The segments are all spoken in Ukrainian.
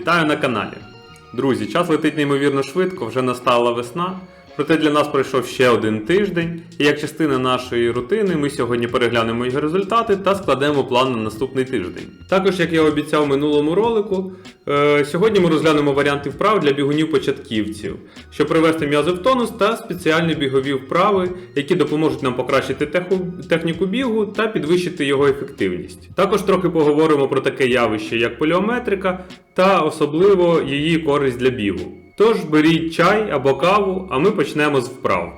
Вітаю на каналі. Друзі, час летить неймовірно швидко, вже настала весна. Проте для нас пройшов ще один тиждень, і як частина нашої рутини, ми сьогодні переглянемо його результати та складемо план на наступний тиждень. Також, як я обіцяв в минулому ролику, е, сьогодні ми розглянемо варіанти вправ для бігунів-початківців, щоб привести м'язи в тонус та спеціальні бігові вправи, які допоможуть нам покращити техніку бігу та підвищити його ефективність. Також трохи поговоримо про таке явище, як поліометрика, та особливо її користь для бігу. Тож беріть чай або каву, а ми почнемо з вправ.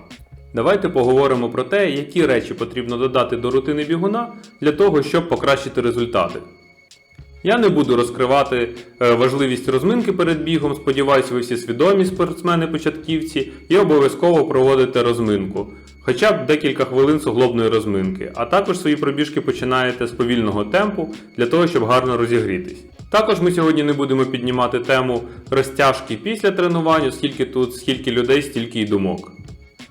Давайте поговоримо про те, які речі потрібно додати до рутини бігуна для того, щоб покращити результати. Я не буду розкривати е, важливість розминки перед бігом. Сподіваюся, ви всі свідомі спортсмени-початківці і обов'язково проводите розминку, хоча б декілька хвилин суглобної розминки, а також свої пробіжки починаєте з повільного темпу для того, щоб гарно розігрітись. Також ми сьогодні не будемо піднімати тему розтяжки після тренування, оскільки тут скільки людей, стільки й думок.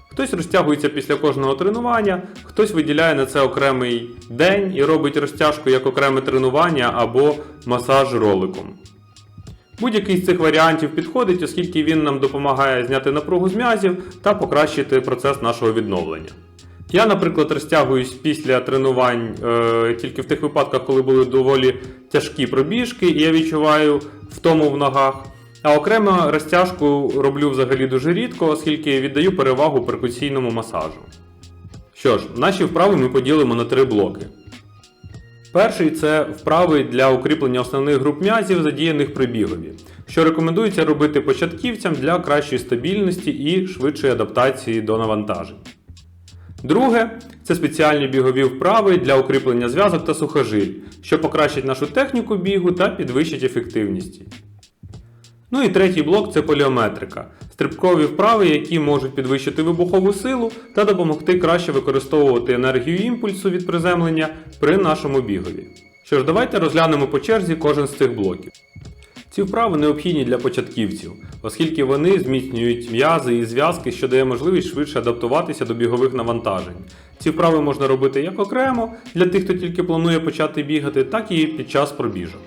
Хтось розтягується після кожного тренування, хтось виділяє на це окремий день і робить розтяжку як окреме тренування або масаж роликом. Будь-який з цих варіантів підходить, оскільки він нам допомагає зняти напругу з м'язів та покращити процес нашого відновлення. Я, наприклад, розтягуюсь після тренувань е, тільки в тих випадках, коли були доволі тяжкі пробіжки, і я відчуваю втому в ногах. А окремо розтяжку роблю взагалі дуже рідко, оскільки віддаю перевагу перкусійному масажу. Що ж, наші вправи ми поділимо на три блоки. Перший це вправи для укріплення основних груп м'язів, задіяних при бігові, що рекомендується робити початківцям для кращої стабільності і швидшої адаптації до навантажень. Друге це спеціальні бігові вправи для укріплення зв'язок та сухожиль, що покращать нашу техніку бігу та підвищить ефективність. Ну і третій блок це поліометрика. Стрибкові вправи, які можуть підвищити вибухову силу та допомогти краще використовувати енергію імпульсу від приземлення при нашому бігові. Що ж, давайте розглянемо по черзі кожен з цих блоків. Ці вправи необхідні для початківців, оскільки вони зміцнюють м'язи і зв'язки, що дає можливість швидше адаптуватися до бігових навантажень. Ці вправи можна робити як окремо для тих, хто тільки планує почати бігати, так і під час пробіжок.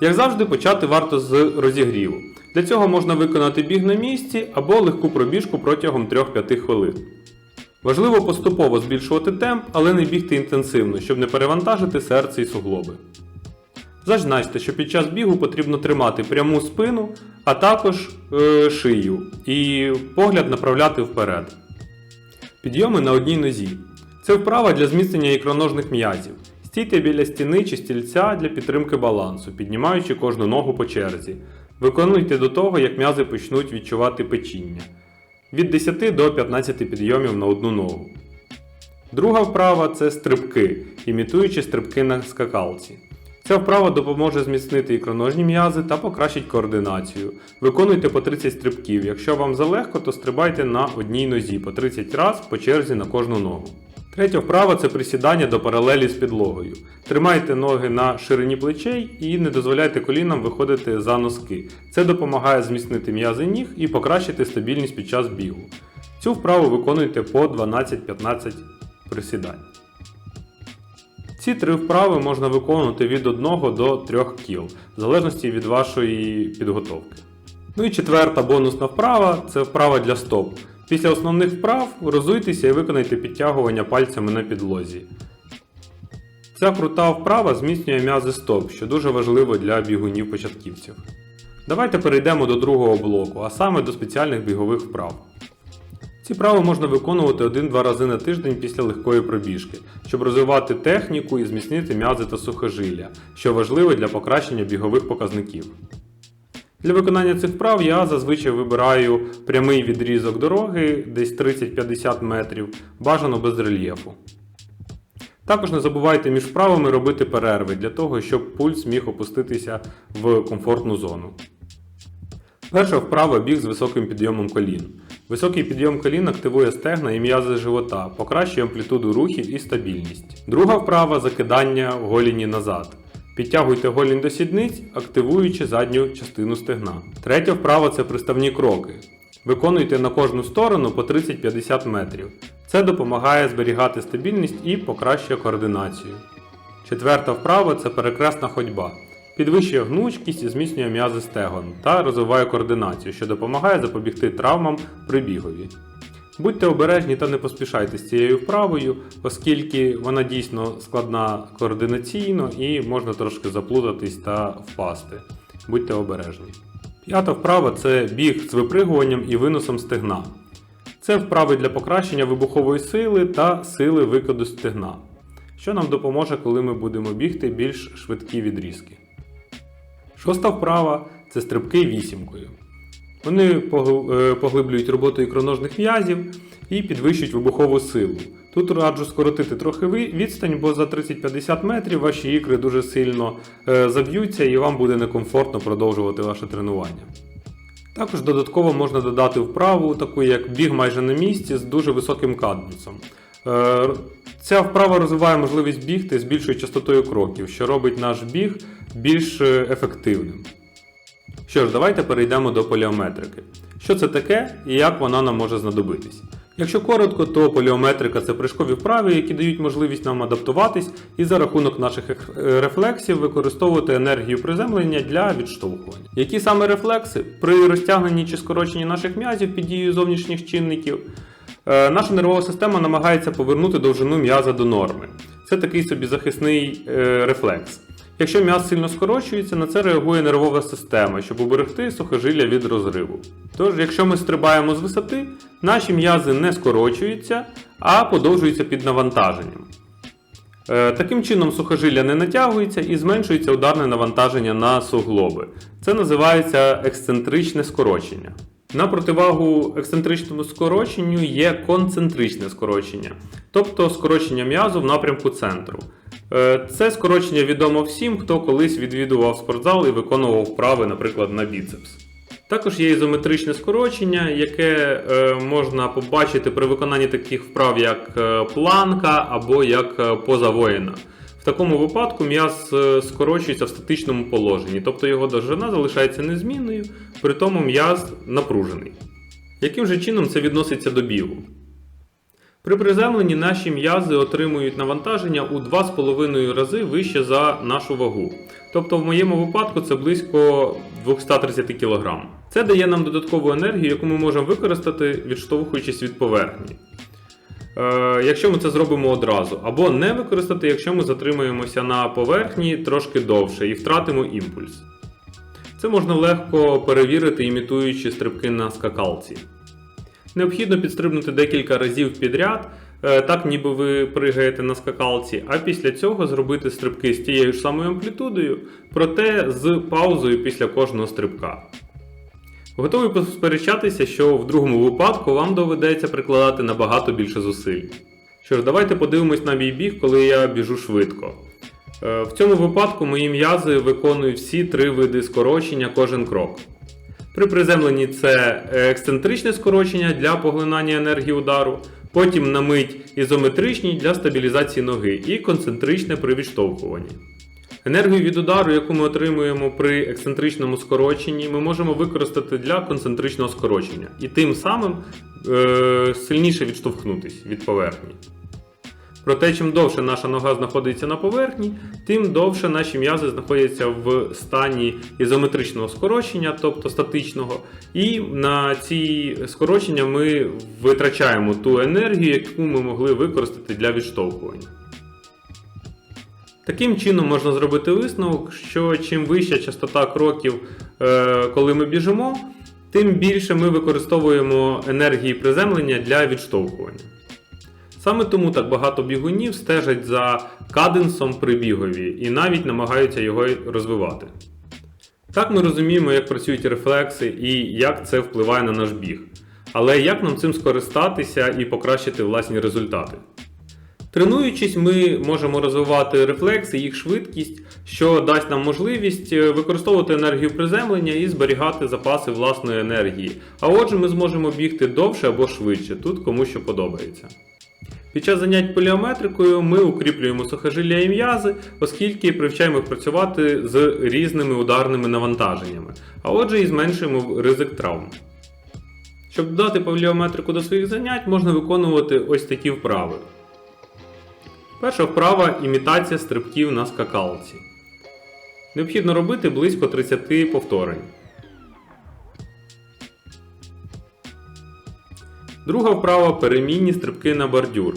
Як завжди, почати варто з розігріву. Для цього можна виконати біг на місці або легку пробіжку протягом 3-5 хвилин. Важливо поступово збільшувати темп, але не бігти інтенсивно, щоб не перевантажити серце і суглоби. Зазначте, що під час бігу потрібно тримати пряму спину, а також е, шию і погляд направляти вперед. Підйоми на одній нозі. Це вправа для зміцнення ікроножних м'язів. Стійте біля стіни чи стільця для підтримки балансу, піднімаючи кожну ногу по черзі. Виконуйте до того, як м'язи почнуть відчувати печіння. Від 10 до 15 підйомів на одну ногу. Друга вправа це стрибки, імітуючи стрибки на скакалці. Ця вправа допоможе зміцнити ікроножні м'язи та покращить координацію. Виконуйте по 30 стрибків. Якщо вам залегко, то стрибайте на одній нозі по 30 разів по черзі на кожну ногу. Третя вправа це присідання до паралелі з підлогою. Тримайте ноги на ширині плечей і не дозволяйте колінам виходити за носки. Це допомагає зміцнити м'язи ніг і покращити стабільність під час бігу. Цю вправу виконуйте по 12-15 присідань. Ці три вправи можна виконувати від 1 до 3 кіл, в залежності від вашої підготовки. Ну і четверта бонусна вправа це вправа для стоп. Після основних вправ розуйтеся і виконайте підтягування пальцями на підлозі. Ця крута вправа зміцнює м'язи стоп, що дуже важливо для бігунів-початківців. Давайте перейдемо до другого блоку, а саме до спеціальних бігових вправ. Ці вправи можна виконувати 1-2 рази на тиждень після легкої пробіжки, щоб розвивати техніку і зміцнити м'язи та сухожилля, що важливо для покращення бігових показників. Для виконання цих вправ я зазвичай вибираю прямий відрізок дороги, десь 30-50 метрів, бажано без рельєфу. Також не забувайте між вправами робити перерви для того, щоб пульс міг опуститися в комфортну зону. Перша вправа біг з високим підйомом колін. Високий підйом колін активує стегна і м'язи живота, покращує амплітуду рухів і стабільність. Друга вправа закидання голіні назад. Підтягуйте голінь до сідниць, активуючи задню частину стегна. Третя вправа це приставні кроки. Виконуйте на кожну сторону по 30-50 метрів. Це допомагає зберігати стабільність і покращує координацію. Четверта вправа це перекресна ходьба. Підвищує гнучкість і зміцнює м'язи стегон та розвиває координацію, що допомагає запобігти травмам при бігові. Будьте обережні та не поспішайте з цією вправою, оскільки вона дійсно складна координаційно і можна трошки заплутатись та впасти. Будьте обережні. П'ята вправа це біг з випригуванням і виносом стегна. Це вправи для покращення вибухової сили та сили викиду стегна, що нам допоможе, коли ми будемо бігти більш швидкі відрізки. Шоста вправа це стрибки вісімкою. Вони е, поглиблюють роботу ікроножних м'язів і підвищують вибухову силу. Тут раджу скоротити трохи відстань, бо за 30-50 метрів ваші ікри дуже сильно е, заб'ються і вам буде некомфортно продовжувати ваше тренування. Також додатково можна додати вправу, таку як біг майже на місці з дуже високим каденсом. Е, Ця вправа розвиває можливість бігти з більшою частотою кроків, що робить наш біг більш е, ефективним. Що ж, давайте перейдемо до поліометрики. Що це таке і як вона нам може знадобитись? Якщо коротко, то поліометрика це прыжкові вправи, які дають можливість нам адаптуватись і за рахунок наших е, рефлексів використовувати енергію приземлення для відштовхування. Які саме рефлекси? При розтягненні чи скороченні наших м'язів під дією зовнішніх чинників, е, наша нервова система намагається повернути довжину м'яза до норми. Це такий собі захисний рефлекс. Якщо м'яз сильно скорочується, на це реагує нервова система, щоб уберегти сухожилля від розриву. Тож, якщо ми стрибаємо з висоти, наші м'язи не скорочуються, а подовжуються під навантаженням. Е, Таким чином сухожилля не натягується і зменшується ударне навантаження на суглоби. Це називається ексцентричне скорочення. На противагу ексцентричному скороченню є концентричне скорочення, тобто скорочення м'язу в напрямку центру. Е, Це скорочення відомо всім, хто колись відвідував спортзал і виконував вправи, наприклад, на біцепс. Також є ізометричне скорочення, яке е, можна побачити при виконанні таких вправ, як е, планка або як поза воїна. В такому випадку м'яз скорочується в статичному положенні, тобто його довжина залишається незмінною, при тому м'яз напружений. Яким же чином це відноситься до бігу? При приземленні наші м'язи отримують навантаження у 2,5 рази вище за нашу вагу. Тобто в моєму випадку це близько 230 кг. Це дає нам додаткову енергію, яку ми можемо використати, відштовхуючись від поверхні. Е, якщо ми це зробимо одразу, або не використати, якщо ми затримаємося на поверхні трошки довше і втратимо імпульс. Це можна легко перевірити, імітуючи стрибки на скакалці. Необхідно підстрибнути декілька разів підряд, е, так ніби ви пригаєте на скакалці, а після цього зробити стрибки з тією ж самою амплітудою, проте з паузою після кожного стрибка. Готовий посперечатися, що в другому випадку вам доведеться прикладати набагато більше зусиль. Що ж, давайте подивимось на мій біг, коли я біжу швидко. Е, В цьому випадку мої м'язи виконують всі три види скорочення кожен крок. При приземленні це ексцентричне скорочення для поглинання енергії удару, потім на мить ізометричні для стабілізації ноги і концентричне при відштовхуванні. Енергію від удару, яку ми отримуємо при ексцентричному скороченні, ми можемо використати для концентричного скорочення і тим самим е- сильніше відштовхнутись від поверхні. Проте, чим довше наша нога знаходиться на поверхні, тим довше наші м'язи знаходяться в стані ізометричного скорочення, тобто статичного. І на ці скорочення ми витрачаємо ту енергію, яку ми могли використати для відштовхування. Таким чином можна зробити висновок, що чим вища частота кроків, е, коли ми біжимо, тим більше ми використовуємо енергії приземлення для відштовхування. Саме тому так багато бігунів стежать за каденсом при бігові і навіть намагаються його розвивати. Так ми розуміємо, як працюють рефлекси і як це впливає на наш біг. Але як нам цим скористатися і покращити власні результати? Тренуючись, ми можемо розвивати рефлекси, їх швидкість, що дасть нам можливість е, використовувати енергію приземлення і зберігати запаси власної енергії. А отже, ми зможемо бігти довше або швидше, тут кому що подобається. Під час занять поліометрикою ми укріплюємо сухожилля і м'язи, оскільки привчаємо працювати з різними ударними навантаженнями, а отже і зменшуємо ризик травм. Щоб додати поліометрику до своїх занять, можна виконувати ось такі вправи. Перша вправа імітація стрибків на скакалці. Необхідно робити близько 30 повторень. Друга вправа перемінні стрибки на бордюр.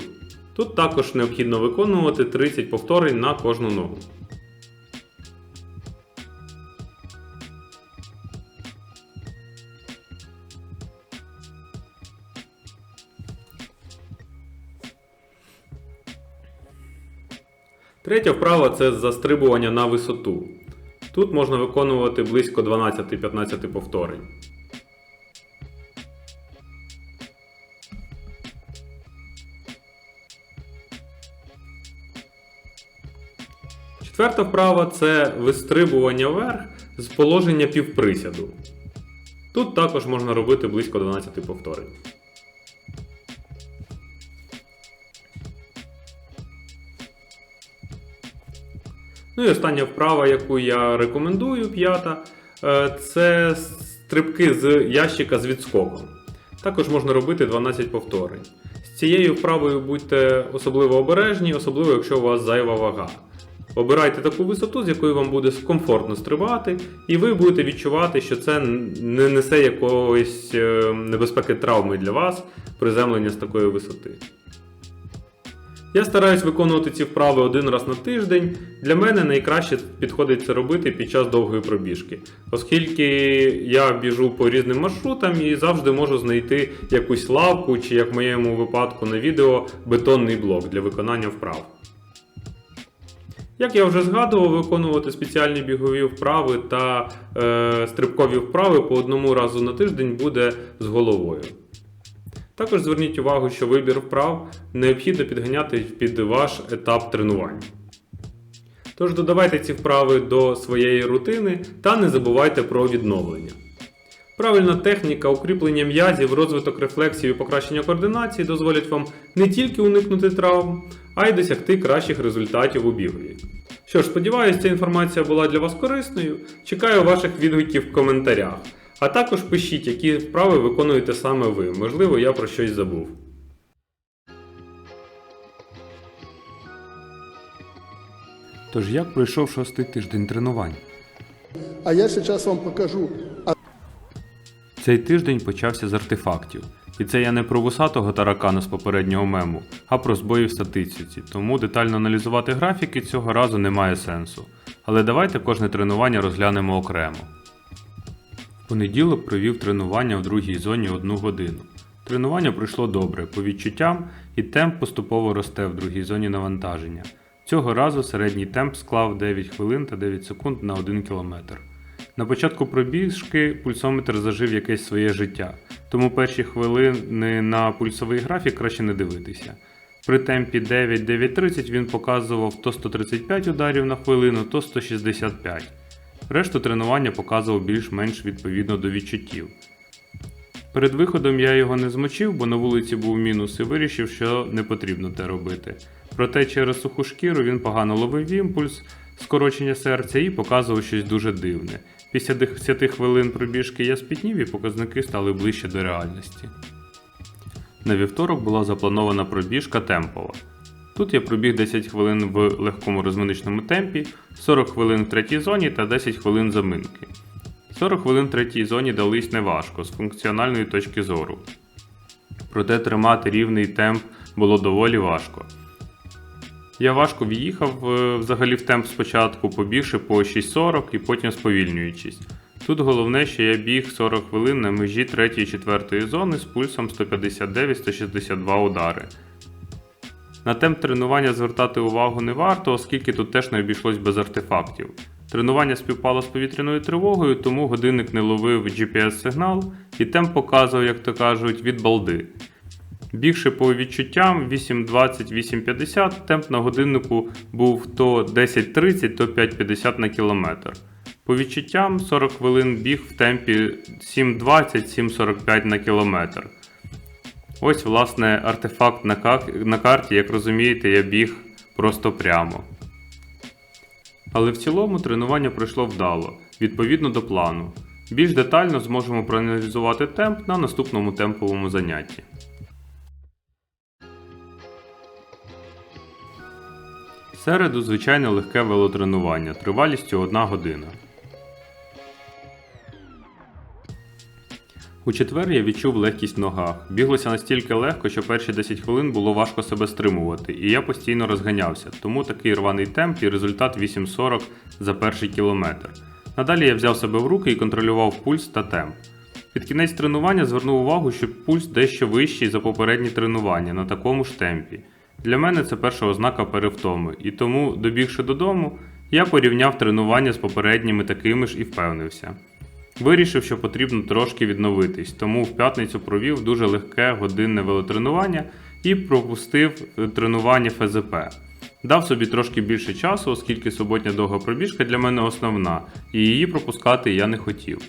Тут також необхідно виконувати 30 повторень на кожну ногу. Третя вправа це застрибування на висоту. Тут можна виконувати близько 12-15 повторень. Четверта вправа це вистрибування вверх з положення півприсяду. Тут також можна робити близько 12 повторень. Ну і остання вправа, яку я рекомендую, п'ята, е, це стрибки з ящика з відскоком. Також можна робити 12 повторень. З цією вправою будьте особливо обережні, особливо якщо у вас зайва вага. Обирайте таку висоту, з якою вам буде комфортно стрибати, і ви будете відчувати, що це не несе якоїсь е, небезпеки травми для вас приземлення з такої висоти. Я стараюсь виконувати ці вправи один раз на тиждень. Для мене найкраще підходить це робити під час довгої пробіжки, оскільки я біжу по різним маршрутам і завжди можу знайти якусь лавку чи, як в моєму випадку на відео, бетонний блок для виконання вправ. Як я вже згадував, виконувати спеціальні бігові вправи та е, стрибкові вправи по одному разу на тиждень буде з головою. Також зверніть увагу, що вибір вправ необхідно підганяти під ваш етап тренувань. Тож додавайте ці вправи до своєї рутини та не забувайте про відновлення. Правильна техніка, укріплення м'язів, розвиток рефлексів і покращення координації дозволять вам не тільки уникнути травм, а й досягти кращих результатів у бігові. Що ж, сподіваюся, ця інформація була для вас корисною. Чекаю ваших відгуків в коментарях. А також пишіть, які вправи виконуєте саме ви. Можливо, я про щось забув. Тож як пройшов шостий тиждень тренувань? А я сейчас вам покажу. Цей тиждень почався з артефактів. І це я не про вусатого таракана з попереднього мему, а про збої в статистиці, тому детально аналізувати графіки цього разу немає сенсу. Але давайте кожне тренування розглянемо окремо. Понеділок провів тренування в другій зоні 1 годину. Тренування пройшло добре, по відчуттям, і темп поступово росте в другій зоні навантаження. Цього разу середній темп склав 9 хвилин та 9 секунд на 1 кілометр. На початку пробіжки пульсометр зажив якесь своє життя, тому перші хвилини на пульсовий графік краще не дивитися. При темпі 9-9.30 він показував то 135 ударів на хвилину, то 165. Решту тренування показував більш-менш відповідно до відчуттів. Перед виходом я його не змочив, бо на вулиці був мінус і вирішив, що не потрібно те робити. Проте через суху шкіру він погано ловив імпульс, скорочення серця і показував щось дуже дивне. Після 10 хвилин пробіжки я спітнів і показники стали ближче до реальності. На вівторок була запланована пробіжка темпова. Тут я пробіг 10 хвилин в легкому розминочному темпі, 40 хвилин в третій зоні та 10 хвилин заминки. 40 хвилин в третій зоні дались неважко з функціональної точки зору. Проте тримати рівний темп було доволі важко. Я важко в'їхав е, взагалі в темп спочатку, побігши по 6.40 і потім сповільнюючись. Тут головне, що я біг 40 хвилин на межі 3-4 зони з пульсом 159-162 удари. На темп тренування звертати увагу не варто, оскільки тут теж не обійшлось без артефактів. Тренування співпало з повітряною тривогою, тому годинник не ловив GPS-сигнал і темп показував, як то кажуть, від балди. Бігши по відчуттям 8.20-8.50, темп на годиннику був то 10.30, то 5.50 на кілометр. По відчуттям 40 хвилин біг в темпі 7.20-7.45 на кілометр. Ось, власне, артефакт на, карті, як розумієте, я біг просто прямо. Але в цілому тренування пройшло вдало, відповідно до плану. Більш детально зможемо проаналізувати темп на наступному темповому занятті. Середу звичайне легке велотренування тривалістю 1 година. У четвер я відчув легкість в ногах. Біглося настільки легко, що перші 10 хвилин було важко себе стримувати, і я постійно розганявся, тому такий рваний темп і результат 8.40 за перший кілометр. Надалі я взяв себе в руки і контролював пульс та темп. Під кінець тренування звернув увагу, що пульс дещо вищий за попередні тренування на такому ж темпі. Для мене це перша ознака перевтоми, і тому, добігши додому, я порівняв тренування з попередніми такими ж і впевнився. Вирішив, що потрібно трошки відновитись, тому в п'ятницю провів дуже легке годинне велотренування і пропустив е, тренування ФЗП. Дав собі трошки більше часу, оскільки суботня довга пробіжка для мене основна, і її пропускати я не хотів.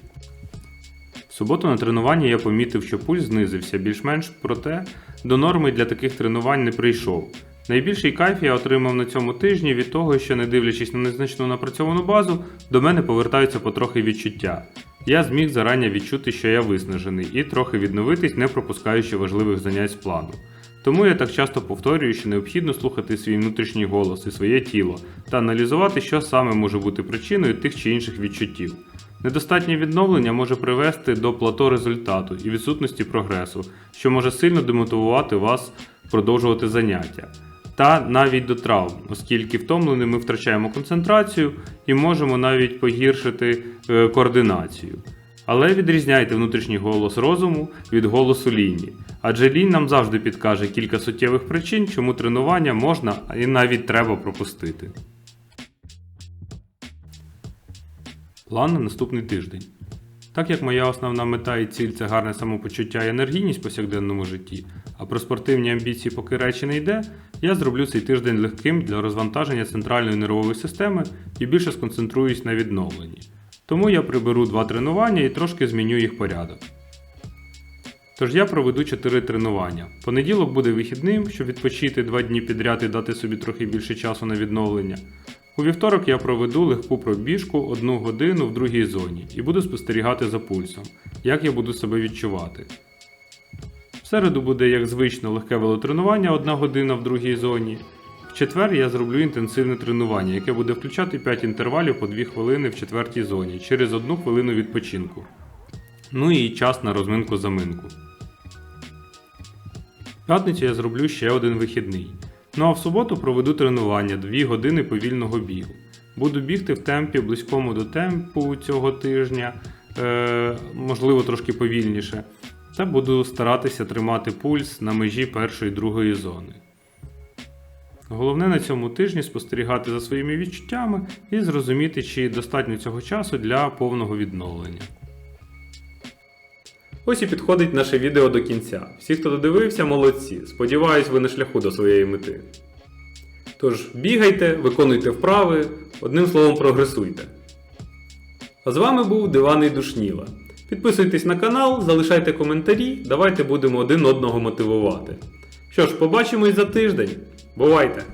В суботу на тренуванні я помітив, що пульс знизився більш-менш, проте до норми для таких тренувань не прийшов. Найбільший кайф я отримав на цьому тижні від того, що не дивлячись на незначну напрацьовану базу, до мене повертаються потрохи відчуття. Я зміг зарані відчути, що я виснажений, і трохи відновитись, не пропускаючи важливих занять з плану. Тому я так часто повторюю, що необхідно слухати свій внутрішній голос і своє тіло та аналізувати, що саме може бути причиною тих чи інших відчуттів. Недостатнє відновлення може привести до плато результату і відсутності прогресу, що може сильно демотивувати вас продовжувати заняття. Та навіть до травм, оскільки втомлені ми втрачаємо концентрацію і можемо навіть погіршити е, координацію. Але відрізняйте внутрішній голос розуму від голосу лінії, адже лінь нам завжди підкаже кілька суттєвих причин, чому тренування можна і навіть треба пропустити. План на наступний тиждень. Так як моя основна мета і ціль це гарне самопочуття і енергійність в повсякденному житті, а про спортивні амбіції поки речі не йде, я зроблю цей тиждень легким для розвантаження центральної нервової системи і більше сконцентруюсь на відновленні. Тому я приберу два тренування і трошки зміню їх порядок. Тож я проведу 4 тренування. Понеділок буде вихідним, щоб відпочити 2 дні підряд і дати собі трохи більше часу на відновлення. У вівторок я проведу легку пробіжку одну годину в другій зоні і буду спостерігати за пульсом, як я буду себе відчувати. В середу буде, як звично, легке велотренування одна година в другій зоні. В четвер я зроблю інтенсивне тренування, яке буде включати 5 інтервалів по 2 хвилини в четвертій зоні через 1 хвилину відпочинку. Ну і час на розминку-заминку. В п'ятницю я зроблю ще один вихідний. Ну а в суботу проведу тренування 2 години повільного бігу. Буду бігти в темпі близькому до темпу цього тижня, е, можливо трошки повільніше. Та буду старатися тримати пульс на межі першої і другої зони. Головне на цьому тижні спостерігати за своїми відчуттями і зрозуміти, чи достатньо цього часу для повного відновлення. Ось і підходить наше відео до кінця. Всі, хто додивився, молодці. Сподіваюсь, ви на шляху до своєї мети. Тож бігайте, виконуйте вправи, одним словом, прогресуйте. А з вами був Диваний Душніла. Підписуйтесь на канал, залишайте коментарі, давайте будемо один одного мотивувати. Що ж, побачимось за тиждень. Бувайте!